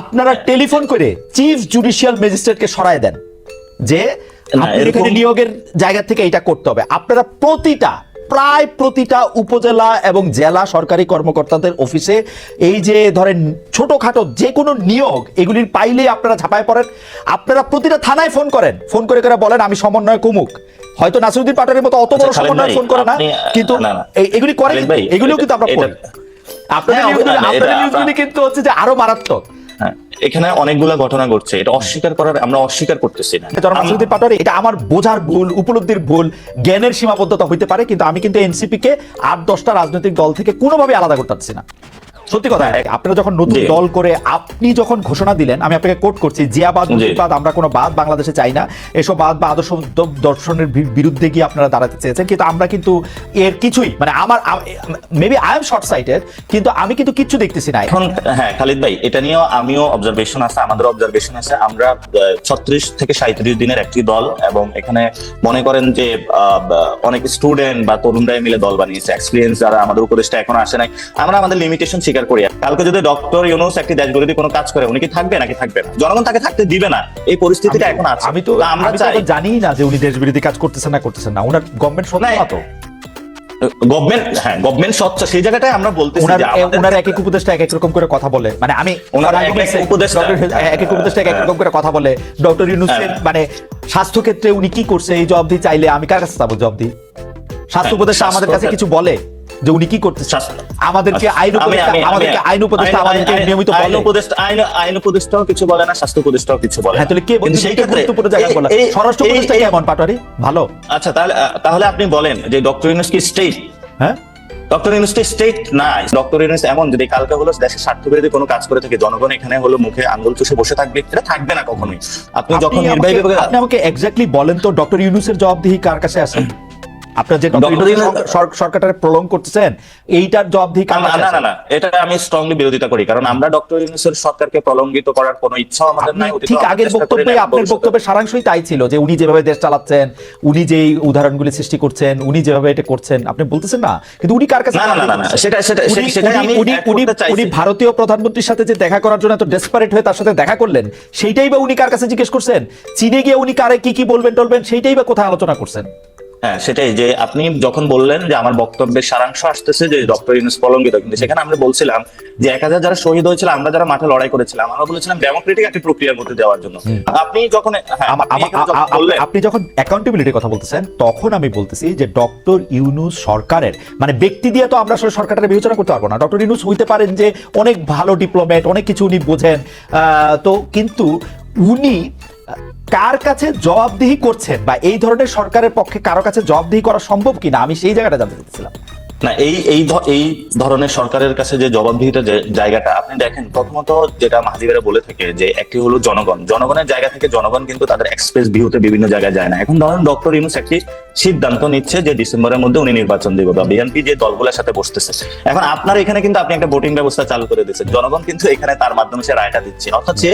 আপনারা টেলিফোন করে chief judicial ম্যাজিস্ট্রেটকে সরায় দেন যে এখানে নিয়োগের জায়গা থেকে এটা করতে হবে। আপনারা প্রতিটা প্রায় প্রতিটা উপজেলা এবং জেলা সরকারি কর্মকর্তাদের অফিসে এই যে ধরেন ছোটখাটো যে কোনো নিয়োগ এগুলির পাইলেই আপনারা ঝাঁপায় পড়েন। আপনারা প্রতিটা থানায় ফোন করেন। ফোন করে করে বলেন আমি সমন্বয় কুমুক। হয়তো নাসিরুদ্দিন পাটোয়ারির মতো অত বড় আচ্ছা, সমন্বয় ফোন করে না কিন্তু এগুলি করে খালেদ ভাই, এগুলিও কিন্তু আমরা করি আপনাদের হ্যাঁ, আপনাদের এটা নিউজগুলি কিন্তু হচ্ছে যে আরও মারাত্মক। হ্যাঁ, এখানে অনেকগুলা ঘটনা ঘটছে এটা অস্বীকার করার আমরা অস্বীকার করতেছি না। নাসিরুদ্দিন পাটোয়ারি এটা আমার বোঝার ভুল উপলব্ধির ভুল জ্ঞানের সীমাবদ্ধতা হইতে পারে কিন্তু আমি কিন্তু এনসিপি কে আট দশটা রাজনৈতিক দল থেকে কোনোভাবে আলাদা করতে পারছি না। সত্যি কথা আপনারা যখন নতুন দল করে আপনি যখন ঘোষণা দিলেন আমি আপনাকে কোট করছি জিয়াবাদ। মুজিবাদ আমরা কোনো বাদ বাংলাদেশে চাই না। এসব বাদ বা আদর্শ দর্শনের বিরুদ্ধে গিয়ে আপনারা দাঁড়াতে চেয়েছেন। কিন্তু আমরা কিন্তু এর কিছুই মানে আমার maybe I am short sighted কিন্তু আমি কিন্তু কিচ্ছু দেখতেছি না। এখন হ্যাঁ খালিদ ভাই এটা নিয়েও আমিও অবজারভেশন আছে আমাদের অবজারভেশন আছে। আমরা ছত্রিশ থেকে সাঁত্রিশ দিনের একটি দল এবং এখানে মনে করেন যে আহ, অনেক স্টুডেন্ট বা তরুণরাই মিলে দল বানিয়েছে। এক্সপিরিয়েন্স যারা আমাদের উপদেশটা এখনও আসে নাই। আমরা আমাদের লিমিটেশন স্বীকার করি কালকে যদি ডক্টর ইউনুস একটি দেশ বিরোধী কোনো কাজ করে উনি কি থাকবে নাকি থাকবে না? জনগণ তাকে থাকতে দিবে না। এই পরিস্থিতিটা এখন আছে। আমি তো আমরা চাই জানি না যে উনি দেশ বিরোধী কাজ করতেছেন না করতেছেন না। ওনার গভর্নমেন্ট না তো? গভর্নমেন্ট হ্যাঁ গভর্নমেন্ট স্বচ্ছ সেই জায়গাটাই আমরা বলতেছি ওনার যে ওনার এক এক উপদেষ্টা এক এক রকম করে কথা বলে। মানে আমি ওনার এক এক উপদেষ্টা- এক এক উপদেষ্টা এক এক রকম করে কথা বলে। ডক্টর ইউনুসের হ্যাঁ। মানে স্বাস্থ্য ক্ষেত্রে উনি কি করছে এই জবাবদি চাইলে আমি কার কাছে যাব জবাবদি স্বাস্থ্য হ্যাঁ, উপদেষ্টা আমাদের কাছে কিছু বলে? যে উনি কি স্বাস্থ্য- আমাদেরকে আইন আমাদেরকে আইন উপদেষ্টা আমাদেরকে নিয়মিত আইন উপদেষ্টা আইন আইন উপদেষ্টাও কিছু বলে না স্বাস্থ্য উপদেষ্টাও কিছু বলে হ্যাঁ তাহলে কে বলছে? সেই গুরুত্বপূর্ণ জায়গা বলে। স্বরাষ্ট্র উপদেষ্টা কেমন পাটোয়ারি? ভালো? আচ্ছা তাহলে তাহলে আপনি বলেন যে ডক্টর ইউনুস কি স্টেট হ্যাঁ? ডক্টর ইউনুস স্টেট না? ডক্টর ইউনুস এমন যদি কালকে হলো দেশের স্বার্থ বিরোধী কোনো কাজ করে থাকে জনগণ এখানে হলো মুখে আঙ্গুল চুষে বসে থাকবে এটা থাকবে না কখনোই। আপনি যখন নির্বাহী বিভাগে আপনি আমাকে এক্স্যাক্টলি বলেন তো ডক্টর ইউনুসের জবাবদিহি কার কাছে আছে? আপনার যে সরকারটারে প্রলং করতেছেন এইটার জবাবদিহি না না এটা আমি স্ট্রংলি বিরোধিতা করি কারণ আমরা ডক্টর ইউনুসের সরকারকে প্রলম্বিত করার কোনো ইচ্ছাও আমাদের নাই ঠিক আগের বক্তব্যে আপনার বক্তব্যের সারাংশই তাই ছিল যে উনি যেভাবে দেশ চালাচ্ছেন উনি যেই উদাহরণগুলি সৃষ্টি করছেন উনি যেভাবে এটা করছেন আপনি বলতেছেন না? কিন্তু উনি কার কাছে না, না, না, না, সেটা- সেটা- উনি- আমি। উনি ভারতীয় প্রধানমন্ত্রীর সাথে যে দেখা করার জন্য এত ডেসপারেট হয়ে তার সাথে দেখা করলেন সেইটাই বা উনি কার কাছে জিজ্ঞেস করছেন? চীনে গিয়ে উনি কারে কি কি বলবেন টলবেন সেইটাই বা কোথায় আলোচনা করছেন? হ্যাঁ সেটাই যে আপনি যখন বললেন যে আমার বক্তব্যের সারাংশ আসতেছে যে ডক্টর ইউনুস প্রলম্বিত কিন্তু সেখানে আমরা বলছিলাম যে এক হাজার যারা শহীদ হয়েছিল আমরা যারা মাঠে লড়াই করেছিলাম আমরা বলেছিলাম ডেমোক্রেটিক একটি প্রক্রিয়ার মধ্যে দেওয়ার জন্য। আপনি যখন হ্যাঁ, আপনি যখন অ্যাকাউন্টেবিলিটির কথা বলতেছেন তখন আমি বলতেছি যে ডক্টর ইউনুস সরকারের মানে ব্যক্তি দিয়ে তো আমরা আসলে সরকারটা বিবেচনা করতে পারব না। ডক্টর ইউনুস হইতে পারেন যে অনেক ভালো ডিপ্লোমেট অনেক কিছু উনি বোঝেন আহ, তো কিন্তু উনি কার কাছে জবাবদিহি করছেন বা এই ধরনের সরকারের পক্ষে কারও কাছে জবাবদিহি করা সম্ভব কিনা? আমি সেই জায়গাটা জানতে চাচ্ছিলাম। না, এই এই এই ধরনের সরকারের কাছে যে জবাবদিহিতা জায়গাটা, আপনি দেখেন, প্রথমত যেটা মাহাজিবেরা বলে থাকে যে একটি হলো জনগণ। জনগণের জায়গা থেকে জনগণ কিন্তু তাদের এক্সপ্রেস ভিউতে বিভিন্ন জায়গায় যায় না। এখন ধরেন ডক্টর ইউনুস একটি সিদ্ধান্ত নিচ্ছে যে ডিসেম্বরের মধ্যে উনি নির্বাচন দিবে বা বিএনপি যে দলগুলোর সাথে বসতেছে। এখন আপনার এখানে কিন্তু আপনি একটা ভোটিং ব্যবস্থা চালু করে দিচ্ছেন জনগণ কিন্তু এখানে তার মাধ্যমে সে রায়টা দিচ্ছে। অর্থাৎ সে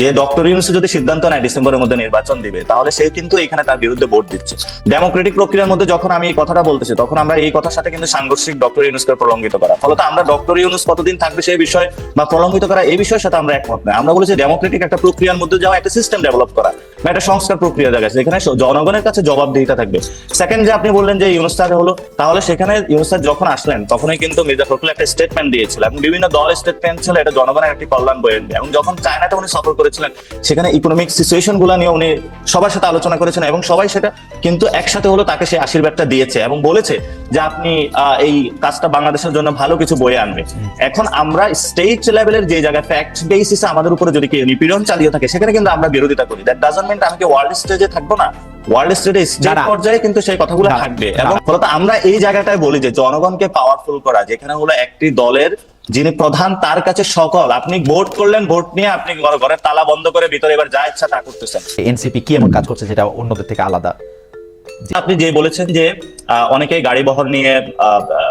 যে ডক্টর ইউনুস যদি সিদ্ধান্ত নেয় ডিসেম্বরের মধ্যে নির্বাচন দিবে, তাহলে সে কিন্তু এখানে তার বিরুদ্ধে ভোট দিচ্ছে। ডেমোক্রেটিক প্রক্রিয়ার মধ্যে যখন আমি এই কথাটা বলতেছি, তখন আমরা এই কথার সাথে কিন্তু সাংঘর্ষিক ডক্টর ইউনুসকে প্রলম্বিত করা। ফলত আমরা ডক্টর ইউনুস কতদিন থাকবে সেই বিষয় বা প্রলম্বিত করা এই বিষয়ের সাথে আমরা একমত নয়। আমরা বলেছি ডেমোক্রেটিক একটা প্রক্রিয়ার মধ্যে যাওয়া একটা সিস্টেম ডেভেলপ করা। একটা সংস্কার প্রক্রিয়া জায়গা যেখানে স- জনগণের কাছে জবাবদিহিতা থাকবে। সেকেন্ড যে আপনি বললেন যে ইউনুস হলো, তাহলে সেখানে ইউনুস যখন আসলেন, তখনই কিন্তু মির্জা ফখরুল একটা স্টেটমেন্ট দিয়েছিল এবং বিভিন্ন দল স্টেটমেন্ট ছিল, এটা জনগণের একটি কল্যাণ বয়ে আনবে। এবং যখন চায়নাতে উনি সফর করেছিলেন, সেখানে ইকোনমিক সিচুয়েশনগুলো নিয়ে উনি সবার সাথে আলোচনা করেছেন এবং সবাই সেটা কিন্তু একসাথে হলো তাকে সেই আশীর্বাদটা দিয়েছে এবং বলেছে যে আপনি এই কাজটা বাংলাদেশের জন্য ভালো কিছু বয়ে আনবে। এখন আমরা স্টেট লেভেলের যে জায়গায় ফ্যাক্ট বেসিসে আমাদের উপরে যদি কেউ নিপীড়ন চালিয়ে থাকে, সেখানে কিন্তু আমরা বিরোধিতা করি। দ্যাট ডাজন্ট মিন আমি কি ওয়ার্ল্ড স্টেজে থাকব না। ওয়ার্ল্ড স্টেজে স্টেট পর্যায়ে কিন্তু সেই কথাগুলো থাকবে। এবং ফলত আমরা এই জায়গাটায় বলি যে জনগণকে পাওয়ারফুল করা যেখানে হলো একটি দলের যিনি প্রধান তার কাছে সকল। আপনি ভোট করলেন ভোট নিয়ে আপনি ঘর- ঘরের তালা বন্ধ করে ভিতরে এবার যা ইচ্ছা তা করতেছেন। এনসিপি কি এমন কাজ করছে যেটা অন্যদের থেকে আলাদা? আপনি যে বলেছেন যে আহ, অনেকে গাড়ি বহর নিয়ে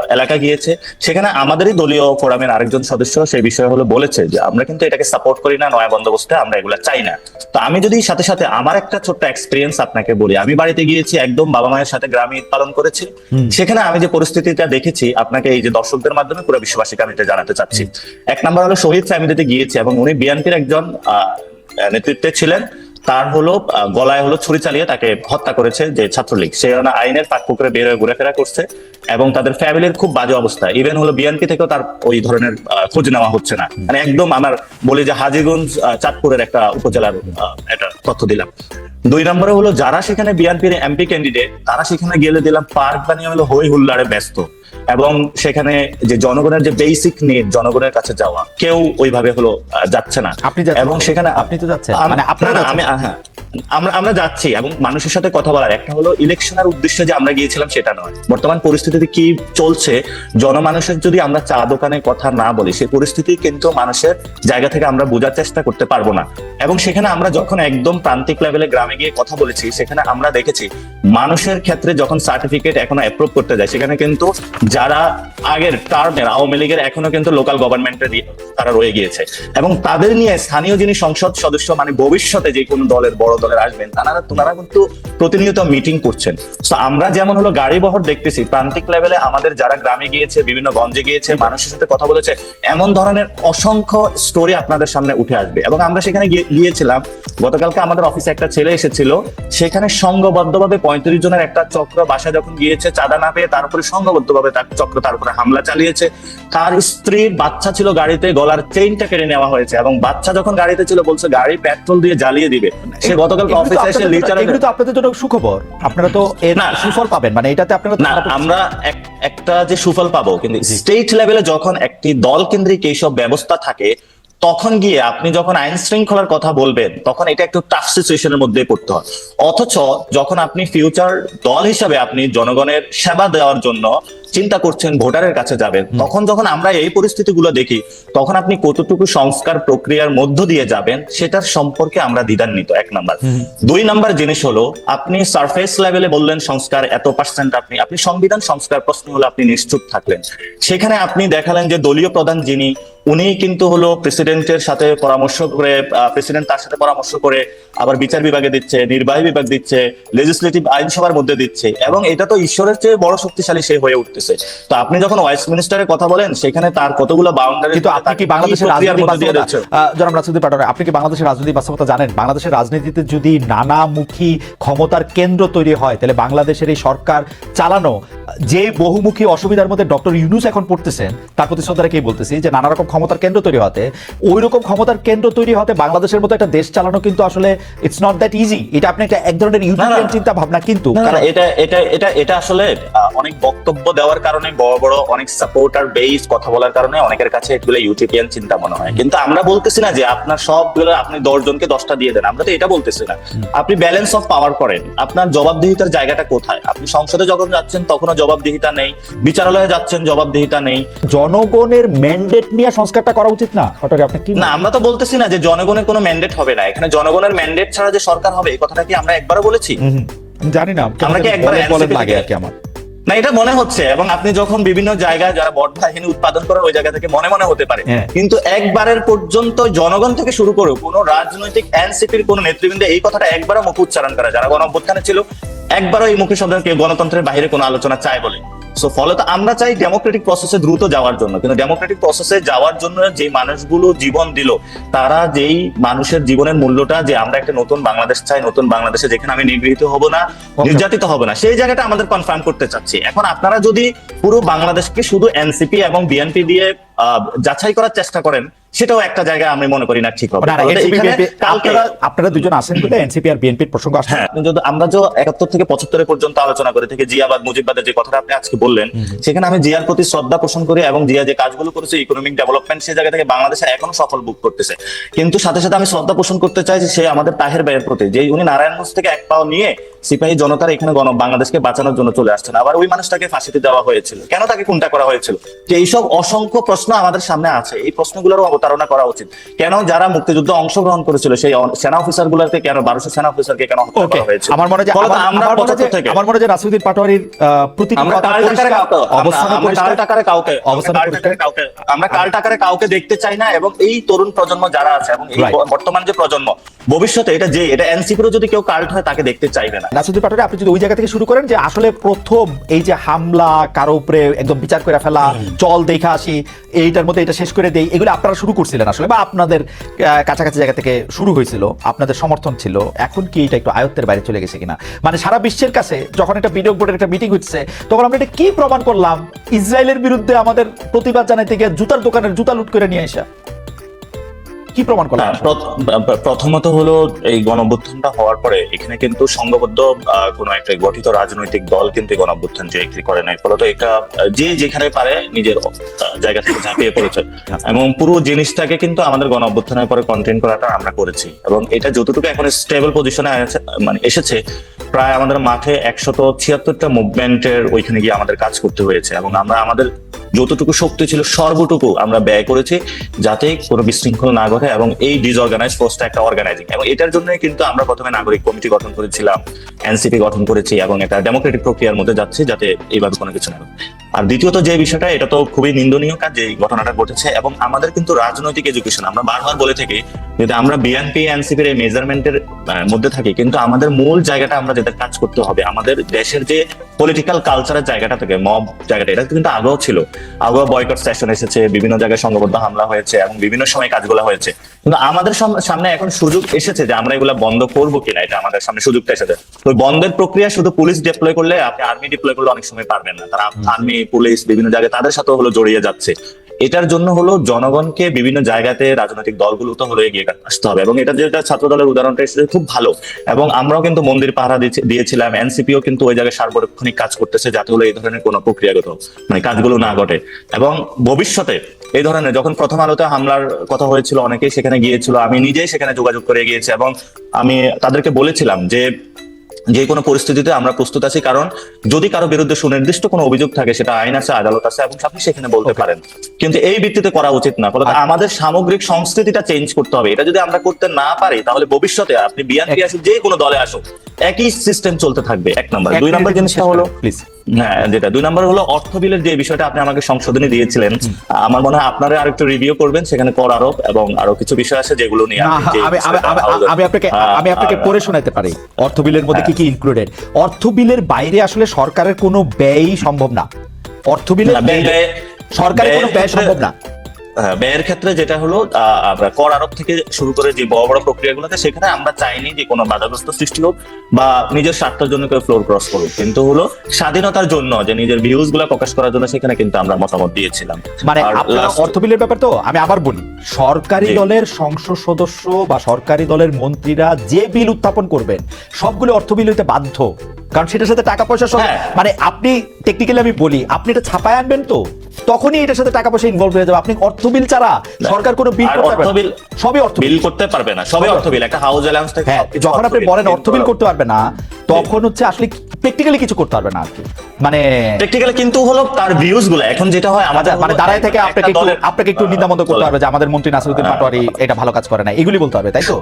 এলাকা গিয়েছে সেখানে আমাদেরই দলীয় ফোরামের আরেকজন সদস্য সেই বিষয়ে হলো বলেছে যে আমরা কিন্তু এটাকে সাপোর্ট করি না নয়া বন্দোবস্তে আমরা এগুলা চাই না। তো আমি যদি সাথে সাথে আমার একটা ছোট্ট এক্সপিরিয়েন্স আপনাকে বলি আমি বাড়িতে গিয়েছি একদম বাবা মায়ের সাথে গ্রামে ঈদ পালন করেছি। সেখানে আমি যে পরিস্থিতিটা দেখেছি আপনাকে এই যে দর্শকদের মাধ্যমে পুরো বিশ্ববাসীকে আমি এটা জানাতে চাচ্ছি। এক নম্বর হলো শহীদ ফ্যামিলিতে গিয়েছি এবং উনি বিএনপির একজন আহ, নেতৃত্বে ছিলেন। তার হলো গলায় হলো ছুরি চালিয়ে তাকে হত্যা করেছে যে ছাত্রলীগ। সে আইনের পাক পুকুরে বের হয়ে ঘুরেফেরা করছে এবং তাদের ফ্যামিলির খুব বাজে অবস্থা। ইভেন হলো বিএনপি থেকেও তার ওই ধরনের খোঁজ নেওয়া হচ্ছে না। মানে একদম আমার বলি যে হাজিগঞ্জ চাঁদপুরের একটা উপজেলার একটা তথ্য দিলাম। দুই নম্বরে হলো, যারা সেখানে বিএনপির এমপি ক্যান্ডিডেট তারা সেখানে গেলে দিলাম পার্ক বানিয়ে হলো হই হুল্লাড়ে ব্যস্ত। এবং সেখানে যে জনগণের যে বেসিক নিড জনগণের কাছে যাওয়া কেউ ওইভাবে হলো যাচ্ছে না আপনি এবং সেখানে আপনি তো যাচ্ছেন। মানে আপনারা। আমি হ্যাঁ আমরা আমরা যাচ্ছি এবং মানুষের সাথে কথা বলার। একটা হলো ইলেকশনের উদ্দেশ্যে যে আমরা গিয়েছিলাম সেটা নয়। বর্তমান পরিস্থিতিতে কি চলছে? জনমানুষের যদি আমরা চা দোকানে কথা না বলি, সেই পরিস্থিতি কিন্তু মানুষের জায়গা থেকে আমরা বোঝার চেষ্টা করতে পারব না। এবং সেখানে আমরা যখন একদম প্রান্তিক লেভেলে গ্রামে গিয়ে কথা বলেছি, সেখানে আমরা দেখেছি মানুষের ক্ষেত্রে যখন সার্টিফিকেট এখনও অ্যাপ্রুভ করতে যায়, সেখানে কিন্তু যারা আগের টার্মের আওয়ামী লীগের এখনও কিন্তু লোকাল গভর্নমেন্টের তারা রয়ে গিয়েছে। এবং তাদের নিয়ে স্থানীয় যিনি সংসদ সদস্য মানে ভবিষ্যতে যে কোনো দলের বড় দলের আসবেন তারা তোনারা কিন্তু প্রতিনিয়ত মিটিং করছেন। তো আমরা যেমন হলো গাড়ি বহর দেখতেছি, প্রান্তিক লেভেলে আমাদের যারা গ্রামে গিয়েছে, বিভিন্ন গঞ্জে গিয়েছে, মানুষের সাথে কথা বলেছে, এমন ধরনের অসংখ্য স্টোরি আপনাদের সামনে উঠে আসবে। এবং আমরা সেখানে গিয়েছিলাম, গতকালকে আমাদের অফিসে একটা ছেলে এসেছিল, সেখানে সংঘবদ্ধভাবে পঁয়ত্রিশ জনের একটা চক্র, বাসা যখন গিয়েছে, চাঁদা না পেয়ে তার উপরে সংঘবদ্ধভাবে তার চক্র, তার উপরে হামলা চালিয়েছে। তার স্ত্রীর বাচ্চা ছিল গাড়িতে, গলার চেইনটা কেড়ে নেওয়া হয়েছে এবং বাচ্চা যখন গাড়িতে ছিল, বলছে, গাড়ি পেট্রোল দিয়ে জ্বালিয়ে দিবে। সে গতকাল তো অফিসে এসে এগুলো তো আপনাদের জন্য সুখবর। আপনারা তো এর সুফল পাবেন মানে এটাতে আপনারা না আমরা একটা যে সুফল পাবো কিন্তু স্টেট লেভেলে যখন একটি দল কেন্দ্রিক এইসব ব্যবস্থা থাকে তখন গিয়ে আপনি যখন আইন শৃঙ্খলার কথা বলবেন তখন এটা একটু টাফ সিচুয়েশনের মধ্যে পড়তে হয়। অথচ যখন আপনি ফিউচার দল হিসাবে আপনি জনগণের সেবা দেওয়ার জন্য চিন্তা করছেন ভোটারের কাছে যাবেন তখন যখন আমরা এই পরিস্থিতিগুলো দেখি তখন আপনি কতটুকু সংস্কার প্রক্রিয়ার মধ্য দিয়ে যাবেন সেটার সম্পর্কে আমরা দ্বিধান্বিত এক নাম্বার। দুই নাম্বার জিনিস হলো আপনি সারফেস লেভেলে বললেন সংস্কার এত পার্সেন্ট আপনি আপনি সংবিধান সংস্কার প্রশ্ন হলো আপনি নিশ্চুপ থাকলেন। সেখানে আপনি দেখালেন যে দলীয় প্রধান যিনি উনি কিন্তু হলো প্রেসিডেন্টের সাথে পরামর্শ করে প্রেসিডেন্ট তার সাথে পরামর্শ করে আবার বিচার বিভাগে দিচ্ছে নির্বাহী বিভাগ দিচ্ছে লেজিসলেটিভ আইনসভার মধ্যে দিচ্ছে এবং এটা তো ঈশ্বরের চেয়ে বড় শক্তিশালী সে হয়ে উঠতেছে। তো আপনি যখন ওয়েস্ট মিনিস্টারের কথা বলেন সেখানে তার কতগুলো বাউন্ডারি কিন্তু আপনি কি বাংলাদেশের জনাব রাজনীতি পাঠানো আপনি কি বাংলাদেশের রাজনৈতিক বাস্তবতা জানেন? বাংলাদেশের রাজনীতিতে যদি নানামুখী ক্ষমতার কেন্দ্র তৈরি হয় তাহলে বাংলাদেশের এই সরকার চালানো যে বহুমুখী অসুবিধার মধ্যে ডক্টর ইউনুস এখন পড়তেছেন তার প্রতি শ্রদ্ধা রেখেই বলতেছি যে নানা রকম ক্ষমতার কেন্দ্র তৈরি হতে ওই রকম ক্ষমতার কেন্দ্র তৈরি হতে বাংলাদেশের মতো একটা দেশ চালানো কিন্তু আসলে ইটস নট দ্যাট ইজি এটা আপনি একটা এক ধরনের ইউটিলিয়ান চিন্তা ভাবনা কিন্তু এটা এটা এটা এটা আসলে অনেক বক্তব্য দেওয়ার কারণে বড় বড় অনেক সাপোর্টার বেস কথা বলার কারণে অনেকের কাছে এগুলো ইউটিউবিয়ান চিন্তা মনে হয়। কিন্তু আমরা বলতেছি না যে আপনার সবগুলো আপনি দশ জনকে দশটা দিয়ে দেন আমরা তো এটা বলতেছি না। আপনি ব্যালেন্স অফ পাওয়ার করেন। আপনার জবাবদিহিতার জায়গাটা কোথায়? আপনি সংসদে যখন যাচ্ছেন তখনও জবাবদিহিতা নেই। বিচারালয়ে যাচ্ছেন জবাবদিহিতা নেই। জনগণের ম্যান্ডেট নিয়ে সংস্কারটা করা উচিত না? ওটাকে আপনি কি না আমরা তো বলতেছি না যে জনগণের কোনো ম্যান্ডেট হবে না। এখানে জনগণের ম্যান্ডেট ছাড়া যে সরকার হবে এই কথাটা কি আমরা একবারও বলেছি। জানি না। আমরা কি একবার লাগে আর কি আমার। না এটা মনে হচ্ছে এবং আপনি যখন বিভিন্ন জায়গায় যারা বট বাহিনী উৎপাদন করে ওই জায়গা থেকে মনে মনে হতে পারে হ্যাঁ। কিন্তু একবারের পর্যন্ত জনগণ থেকে শুরু করে কোন রাজনৈতিক এনসিপির কোন নেতৃবৃন্দ এই কথাটা একবারও মুখ উচ্চারণ করে যারা গণ অভ্যুত্থানে ছিল একবারও এই মুখে শব্দ কেউ গণতন্ত্রের বাইরে কোনো আলোচনা চায় বলে সো ফলে তো আমরা চাই ডেমোক্রেটিক প্রসেসে দ্রুত যাওয়ার জন্য। কিন্তু ডেমোক্রেটিক প্রসেসে যাওয়ার জন্য যে মানুষগুলো জীবন দিল তারা যেই মানুষের জীবনের মূল্যটা যে আমরা একটা নতুন বাংলাদেশ চাই নতুন বাংলাদেশে যেখানে আমি নিগৃহীত হব না নির্যাতিত হব না সেই জায়গাটা আমাদের কনফার্ম করতে চাচ্ছি। এখন আপনারা যদি পুরো বাংলাদেশকে শুধু এনসিপি এবং বিএনপি দিয়ে যাচাই করার চেষ্টা করেন সেটাও একটা জায়গায় আমি মনে করি না ঠিক হবে। আপনারা দুজন আছেন বলে এনসিপি আর বিএনপির প্রসঙ্গ আসছে। হ্যাঁ যদি আমরা যে একাত্তর থেকে পঁচাত্তরে পর্যন্ত আলোচনা করে থেকে জিয়াবাদ মুজিববাদের যে কথাটা আপনি আজকে বললেন সেখানে আমি জিয়ার প্রতি শ্রদ্ধা পোষণ করি এবং জিয়া যে কাজগুলো করেছে ইকোনমিক ডেভেলপমেন্ট সেই জায়গা থেকে বাংলাদেশে এখনও সফল বুক করতেছে। কিন্তু সাথে সাথে আমি শ্রদ্ধা পোষণ করতে চাই যে সে আমাদের তাহের ব্যয়ের প্রতি যে উনি নারায়ণগঞ্জ থেকে এক পাও নিয়ে সিপাহী জনতার এখানে গণ বাংলাদেশকে বাঁচানোর জন্য চলে আসছেন। আবার ওই মানুষটাকে ফাঁসিতে দেওয়া হয়েছিল। কেন তাকে খুনটা করা হয়েছিল? যে এইসব অসংখ্য প্রশ্ন প্রশ্ন আমাদের সামনে আছে। এই প্রশ্নগুলোরও অবতারণা করা উচিত। কেন যারা মুক্তিযুদ্ধ অংশগ্রহণ করেছিল সেই সেনা অফিসার গুলোকে কেন বারোশো সেনা অফিসারকে কেন হত্যা করা হয়েছে আমার মনে হয় আমার- আমরা মনে হয় যে- 75 থেকে আমার যে পাটোয়ারির আহ, প্রতিটি আমরা কাল টাকারে কাউকে? আমরা- কাল টাকারে কাউকে? দেখতে চাই না? এবং এই তরুণ প্রজন্ম যারা আছে এবং এই বর্তমান যে প্রজন্ম ভবিষ্যতে এটা যে এটা এনসিপিরও যদি কেউ কাল্ট হয় তাকে দেখতে চাইবে না। নাসিরুদ্দিন পাটোয়ারি আপনি যদি ওই জায়গা থেকে শুরু করেন যে আসলে প্রথম এই যে হামলা কারও উপরে একদম বিচার করে ফেলা চল দেখে আসি এইটার মধ্যে এটা শেষ করে দেই। এগুলো আপনারা শুরু করছিলেন আসলে, বা আপনাদের কাছাকাছি জায়গা থেকে শুরু হয়েছিল, আপনাদের সমর্থন ছিল। এখন কি এটা একটু আয়ত্তের বাইরে চলে গেছে কিনা? মানে সারা বিশ্বের কাছে যখন একটা বিনিয়োগ বোর্ডের একটা মিটিং হচ্ছে, তখন আমরা এটা কি প্রমাণ করলাম? ইসরায়েলের বিরুদ্ধে আমাদের প্রতিবাদ জানাইতে গিয়ে জুতার দোকানের জুতা লুট করে নিয়ে আসা কি প্রমাণ করলাম হ্যাঁ, প্রথমত হলো এই গণঅভ্যুত্থানটা হওয়ার পরে এখানে কিন্তু সংঘবদ্ধ কোনো একটা গঠিত রাজনৈতিক দল কিন্তু গণঅভ্যুত্থান যে একটি করে নাই। ফলত এটা যে যেখানে পারে নিজের জায়গা থেকে ঝাঁপিয়ে পড়েছে। এবং পুরো জিনিসটাকে কিন্তু আমাদের গণ অভ্যুত্থানের পরে কন্টেন্ট করাটা আমরা করেছি। এবং এটা যতটুকু এখন স্টেবল পজিশনে মানে এসেছে প্রায় আমাদের মাঠে একশত ছিয়াত্তরটা মুভমেন্টের ওইখানে গিয়ে আমাদের কাজ করতে হয়েছে। এবং আমরা আমাদের যতটুকু শক্তি ছিল সর্বটুকু আমরা ব্যয় করেছি যাতে কোনো বিশৃঙ্খল না ঘটে। এবং এই ডিসঅর্গানাইজ ফোর্সটা একটা অর্গানাইজিং এবং এটার জন্য কিন্তু আমরা প্রথমে নাগরিক কমিটি গঠন করেছিলাম, এনসিপি গঠন করেছি এবং একটা ডেমোক্রেটিক প্রক্রিয়ার মধ্যে যাচ্ছে যাতে এইভাবে কোনো কিছু না আর দ্বিতীয়ত যে বিষয়টা, এটা তো খুবই নিন্দনীয় কাজ যে ঘটনাটা ঘটেছে এবং আমাদের কিন্তু রাজনৈতিক এডুকেশন আমরা বারবার বলে থাকি যদি আমরা বিএনপি এনসিপির এই মেজারমেন্টের মধ্যে থাকি কিন্তু আমাদের মূল জায়গাটা আমরা যেটা কাজ করতে হবে আমাদের দেশের যে পলিটিক্যাল কালচারের জায়গাটা থেকে মব জায়গাটা এটা কিন্তু আগেও ছিল। আগেও বয়কট সেশন এসেছে বিভিন্ন জায়গায় সংঘবদ্ধ হামলা হয়েছে এবং বিভিন্ন সময় কাজগুলো হয়েছে। কিন্তু আমাদের সাম- সামনে এখন সুযোগ এসেছে যে আমরা এগুলা বন্ধ করব কিনা এটা আমাদের সামনে সুযোগটা এসেছে। তো বন্ধের প্রক্রিয়া শুধু পুলিশ ডিপ্লয় করলে আপনি আর্মি ডিপ্লয় করলে অনেক সময় পারবেন না। তারা আর্মি পুলিশ বিভিন্ন জায়গায় তাদের সাথেও হলো জড়িয়ে যাচ্ছে। এটার জন্য হলো জনগণকে বিভিন্ন জায়গাতে রাজনৈতিক দলগুলো তো হলো এগিয়ে আসতে হবে এবং এটা যেটা ছাত্র দলের উদাহরণটা এসেছে খুব ভালো এবং আমরাও কিন্তু মন্দির পাহারা দিয়েছিলাম। এনসিপিও কিন্তু ওই জায়গায় সার্বক্ষণিক কাজ করতেছে যাতে হলো এই ধরনের কোনো প্রক্রিয়াগত মানে কাজগুলো না ঘটে। এবং ভবিষ্যতে এই ধরনের যখন প্রথম আলোতে হামলার কথা হয়েছিল, অনেকেই সেখানে গিয়েছিল, আমি নিজেই সেখানে যোগাযোগ করে গিয়েছি এবং আমি তাদেরকে বলেছিলাম যে যে কোনো পরিস্থিতিতে আমরা প্রস্তুত আছি কারণ যদি কারও বিরুদ্ধে সুনির্দিষ্ট কোনো অভিযোগ থাকে সেটা আইন আছে আদালত আছে এবং আপনি সেখানে বলতে পারেন। কিন্তু এই ভিত্তিতে করা উচিত না। ফলে আমাদের সামগ্রিক সংস্কৃতিটা চেঞ্জ করতে হবে। এটা যদি আমরা করতে না পারি তাহলে ভবিষ্যতে আপনি বিএনপি আসুন যে কোনো দলে আসুন একই সিস্টেম চলতে থাকবে। এক নম্বর দুই নম্বর জিনিসটা হলো প্লিজ হ্যাঁ যেটা। দুই নম্বর হলো অর্থ বিলের যে বিষয়টা আপনি আমাকে সংশোধনী দিয়েছিলেন আমার মনে হয় আপনারা আরেকটু রিভিউ করবেন সেখানে কর আরোপ এবং আরও কিছু বিষয় আছে যেগুলো নিয়ে আমি আপনাকে হ্যাঁ, আমি আপনাকে পড়ে শোনাতে পারি অর্থ বিলের মধ্যে কি কি ইনক্লুডেড অর্থ বিলের বাইরে আসলে সরকারের কোনো ব্যয়ই সম্ভব না। অর্থ বিলের সরকারের কোনো ব্যয় সম্ভব না। হ্যাঁ, ব্যয়ের ক্ষেত্রে যেটা হলো আমরা কর আরোপ থেকে শুরু করে যে বড় বড় প্রক্রিয়াগুলোতে সেখানে আমরা চাইনি যে কোনো বাধাগ্রস্ত সৃষ্টি হোক বা নিজের স্বার্থের জন্য কেউ ফ্লোর ক্রস করুক। কিন্তু হলো স্বাধীনতার জন্য যে নিজের ভিউজগুলা প্রকাশ করার জন্য সেখানে কিন্তু আমরা মতামত দিয়েছিলাম। মানে অর্থ বিলের ব্যাপার তো আমি আবার বলি সরকারি দলের সংসদ সদস্য বা সরকারি দলের মন্ত্রীরা যে বিল উত্থাপন করবেন সবগুলো অর্থ বিল হইতে বাধ্য। কারণ সেটার সাথে টাকা পয়সা সব হ্যাঁ। মানে আপনি টেকনিক্যালি আমি বলি আপনি এটা ছাপায় আনবেন তো। তখনই এটার সাথে টাকা পয়সা ইনভলভ হয়ে যাবে আপনি অর্থ বিল ছাড়া সরকার কোনো বিল করতে পারবে। বিল- সবই অর্থ বিল করতে পারবে না সবই অর্থ বিল একটা হাউস অ্যালাউন্স থেকে হ্যাঁ যখন আপনি বলেন অর্থ বিল করতে পারবে না তখন হচ্ছে আসলে প্র্যাকটিক্যালি কিছু করতে পারবে না আর মানে প্র্যাকটিক্যালি কিন্তু হলো তার ভিউজগুলো এখন যেটা হয় আমাদের আচ্ছা, মানে দাঁড়ায় থেকে আপনাকে একটু আপনাকে একটু নিন্দামন্দ করতে। হবে যে আমাদের মন্ত্রী নাসিরুদ্দিন হ্যাঁ। পাটোয়ারি এটা ভালো কাজ করে না এগুলি বলতে হবে তাই তো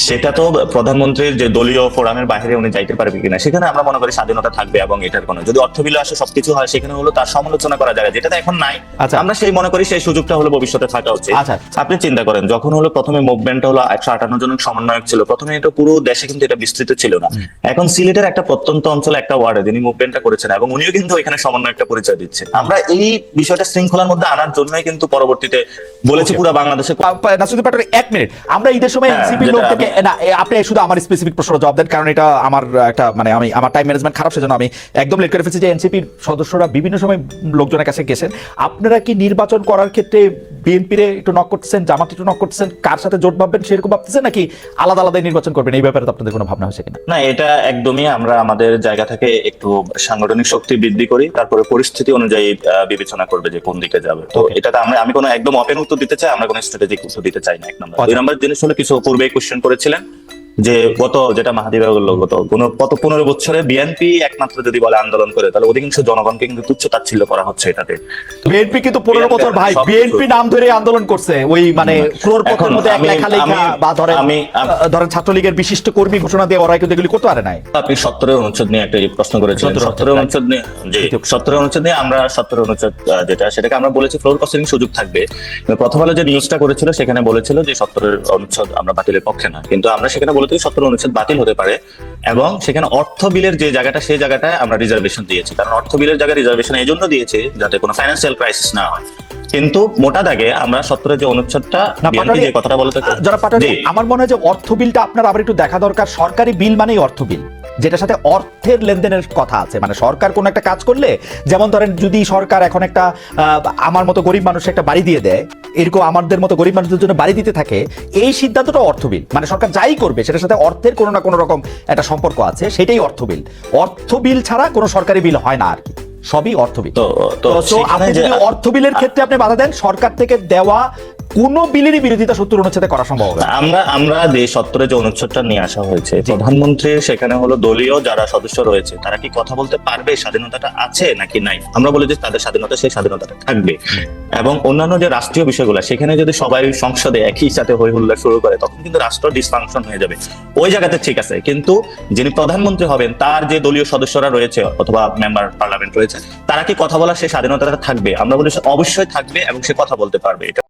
সেটা তো প্রধানমন্ত্রীর যে দলীয় ফোরামের বাইরে উনি যাইতে পারবে কিনা সেখানে আমরা মনে করি স্বাধীনতা থাকবে এবং এটার কোনো যদি অর্থ বিল আসে সবকিছু হয় সেখানে হলো তার সমালোচনা করা যায় যেটা তো এখন নাই। আচ্ছা। আমরা সেই মনে করি সেই সুযোগটা হলো ভবিষ্যতে থাকা উচিত। আচ্ছা। আপনি চিন্তা করেন যখন হলো প্রথমে মুভমেন্টটা হলো একশো আটান্ন জনের সমন্বয়ক ছিল প্রথমে এটা পুরো দেশে কিন্তু এটা বিস্তৃত ছিল না। এখন সিলেটের একটা প্রত্যন্ত অঞ্চলে একটা ওয়ার্ডে যিনি মুভমেন্টটা করেছেন এবং উনিও কিন্তু এখানে সমন্বয়কটা পরিচয় দিচ্ছেন। আমরা এই বিষয়টা শৃঙ্খলার মধ্যে আনার জন্যই কিন্তু পরবর্তীতে বলেছি পুরো বাংলাদেশে নাসিরুদ্দিন পাটোয়ারি এক মিনিট আমরা ঈদের সময় হ্যাঁ, এনসিপি যেটা লোকদেরকে না আপনি শুধু আমার স্পেসিফিক প্রশ্ন জবাব দেন কারণ এটা আমার একটা মানে আমি আমার টাইম ম্যানেজমেন্ট খারাপ সেজন্য আমি একদম লেট করে ফেলছি যে এনসিপির সদস্যরা বিভিন্ন সময় লোকজনের কাছে গেছেন আপনারা কি নির্বাচন করার ক্ষেত্রে বিএনপির একটু নক করতেছেন জামাত একটু নক করতেছেন কার সাথে জোট ভাববেন সেরকম ভাবতেছেন নাকি আলাদা আলাদা নির্বাচন করবেন? এই ব্যাপারে আপনাদের কোনো ভাবনা হয়েছে কিনা? না এটা একদমই আমরা আমাদের জায়গা থেকে একটু সাংগঠনিক শক্তি বৃদ্ধি করি তারপরে পরিস্থিতি অনুযায়ী আহ, বিবেচনা করবে যে কোন দিকে যাবে। তো. এটাতে আমরা আমি কোনো একদম ওপেন উত্তর দিতে চাই আমরা কোনো স্ট্র্যাটেজিক উত্তর দিতে চাই না এক নম্বর। দুই আচ্ছা। নম্বর জিনিস হলো কিছু পূর্বে কোশ্চেন করেছিলেন যে গত যেটা মাহাদি ভাই বলল গত কোন গত পনেরো বছরে বিএনপি একমাত্র যদি বলে আন্দোলন করে তাহলে অধিকাংশ জনগণকে কিন্তু তুচ্ছ তাচ্ছিল্য করা হচ্ছে এটাতে। বিএনপি কিন্তু পনেরো বছর ভাই বিএনপি নাম ধরে আন্দোলন করছে। ওই মানে ফ্লোর পথের মধ্যে এক লেখা লেখা বা ধরেন আমি- ধরেন ছাত্রলীগের বিশিষ্ট কর্মী ঘোষণা দিয়ে ওরা কিন্তু এগুলি করতে পারে নাই। আপনি সত্তরের অনুচ্ছেদ নিয়ে একটা প্রশ্ন করেছিলেন। 17 সত্তরের অনুচ্ছেদ নিয়ে জি সত্তরের অনুচ্ছেদ নিয়ে আমরা সত্তরের অনুচ্ছেদ যেটা সেটাকে আমরা বলেছি ফ্লোর কস্টিং সুযোগ থাকবে। প্রথম আলো যে নিউজটা করেছিল সেখানে বলেছিল যে সত্তরের অনুচ্ছেদ আমরা বাতিলের পক্ষে না। কিন্তু আমরা সেখানে বলেছি সতেরো অনুচ্ছেদ বাতিল হতে পারে এবং সেখানে অর্থ বিলের যে জায়গাটা সেই জায়গাটায় আমরা রিজার্ভেশন দিয়েছি। কারণ অর্থ বিলের জায়গায় রিজার্ভেশন এই জন্য দিয়েছি যাতে কোনো ফাইন্যান্সিয়াল ক্রাইসিস না হয়। কিন্তু মোটা দাগে আমরা সত্তরের যে অনুচ্ছেদটা যে কথাটা বলতে যারা পাঠান আমার মনে হয় যে অর্থ বিলটা আপনার আবার একটু দেখা দরকার। সরকারি বিল মানেই অর্থ বিল। যেটার সাথে অর্থের লেনদেনের কথা আছে। মানে সরকার কোন একটা কাজ করলে যেমন ধরেন যদি সরকার এখন একটা আমার মতো গরিব মানুষ একটা বাড়ি দিয়ে দেয় এরকম আমাদের মতো গরিব মানুষদের জন্য বাড়ি দিতে থাকে এই সিদ্ধান্তটা অর্থ বিল মানে সরকার যাই করবে সেটার সাথে অর্থের কোনো না কোনো রকম একটা সম্পর্ক আছে সেটাই অর্থ বিল অর্থ বিল ছাড়া কোনো সরকারি বিল হয় না আর কি। সবই অর্থবিল। তো আপনি যদি অর্থ বিলের ক্ষেত্রে আপনি বাধা দেন সরকার থেকে দেওয়া কোনো বিলেরই বিরোধিতা সত্তর অনুচ্ছেদে করা সম্ভব হবে আমরা আমরা যে সত্তরে যে অনুচ্ছেদটা নিয়ে আসা হয়েছে প্রধানমন্ত্রীর সেখানে হলো দলীয় যারা সদস্য রয়েছে তারা কি কথা বলতে পারবে স্বাধীনতাটা আছে নাকি নাই? আমরা বলি যে তাদের স্বাধীনতা সেই স্বাধীনতাটা থাকবে। এবং অন্যান্য যে রাষ্ট্রীয় বিষয়গুলো সেখানে যদি সবাই সংসদে একই সাথে হই হুল্লা শুরু করে তখন কিন্তু রাষ্ট্র ডিসফাংশন হয়ে যাবে। ওই জায়গাতে ঠিক আছে কিন্তু যিনি প্রধানমন্ত্রী হবেন তার যে দলীয় সদস্যরা রয়েছে অথবা মেম্বার পার্লামেন্ট রয়েছে তারা কি কথা বলার সেই স্বাধীনতাটা থাকবে? আমরা বলি অবশ্যই থাকবে এবং সে কথা বলতে পারবে। এটা